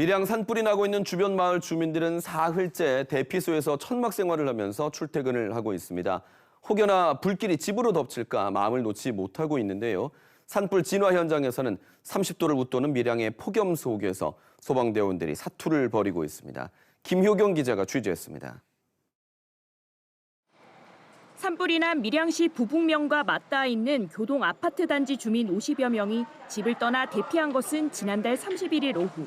밀양 산불이 나고 있는 주변 마을 주민들은 사흘째 대피소에서 천막 생활을 하면서 출퇴근을 하고 있습니다. 혹여나 불길이 집으로 덮칠까 마음을 놓지 못하고 있는데요. 산불 진화 현장에서는 30도를 웃도는 밀양의 폭염 속에서 소방대원들이 사투를 벌이고 있습니다. 김효경 기자가 취재했습니다. 산불이 난 밀양시 부북면과 맞닿아 있는 교동 아파트 단지 주민 50여 명이 집을 떠나 대피한 것은 지난달 31일 오후.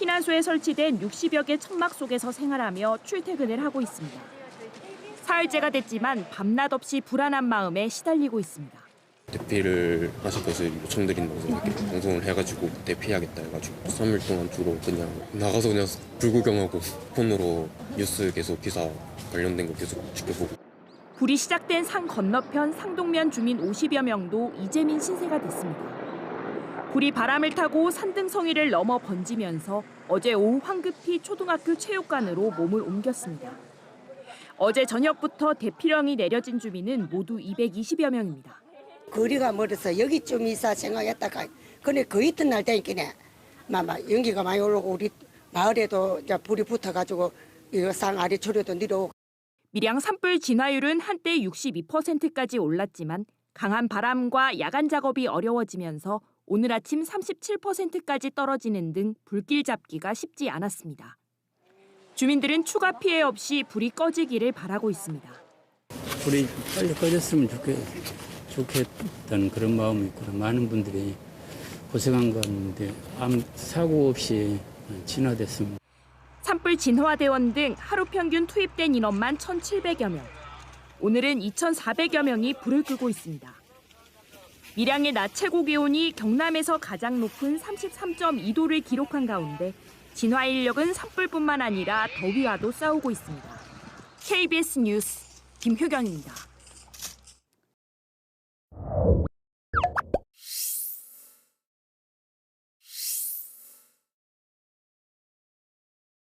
피난소에 설치된 60여 개 천막 속에서 생활하며 출퇴근을 하고 있습니다. 사흘째가 됐지만 밤낮 없이 불안한 마음에 시달리고 있습니다. 대피를 하셔서 요청드린다고 이렇게 방송을 해가지고 대피해야겠다 해가지고 3일 동안 주로 그냥 나가서 그냥 불구경하고 폰으로 뉴스 계속 기사 관련된 거 계속 지켜보고 불이 시작된 산 건너편 상동면 주민 50여 명도 이재민 신세가 됐습니다. 불이 바람을 타고 산등성이를 넘어 번지면서 어제 오후 황급히 초등학교 체육관으로 몸을 옮겼습니다. 어제 저녁부터 대피령이 내려진 주민은 모두 220여 명입니다. 거리가 멀어서 여기쯤 있어 생각했다가 근데 그 이튿날 되니까 마마 연기가 많이 올라오고 우리 마을에도 불이 붙어가지고 이거 상 아래 초려도 내려오고 밀양 산불 진화율은 한때 62%까지 올랐지만 강한 바람과 야간 작업이 어려워지면서 오늘 아침 37%까지 떨어지는 등 불길 잡기가 쉽지 않았습니다. 주민들은 추가 피해 없이 불이 꺼지기를 바라고 있습니다. 불이 빨리 꺼졌으면 좋겠, 좋겠다는 그런 마음이 있고 많은 분들이 고생한 건데 아무 사고 없이 진화됐습니다. 산불 진화대원 등 하루 평균 투입된 인원만 1,700여 명. 오늘은 2,400여 명이 불을 끄고 있습니다. 밀양의 낮 최고 기온이 경남에서 가장 높은 33.2도를 기록한 가운데 진화 인력은 산불뿐만 아니라 더위와도 싸우고 있습니다. KBS 뉴스 김효경입니다.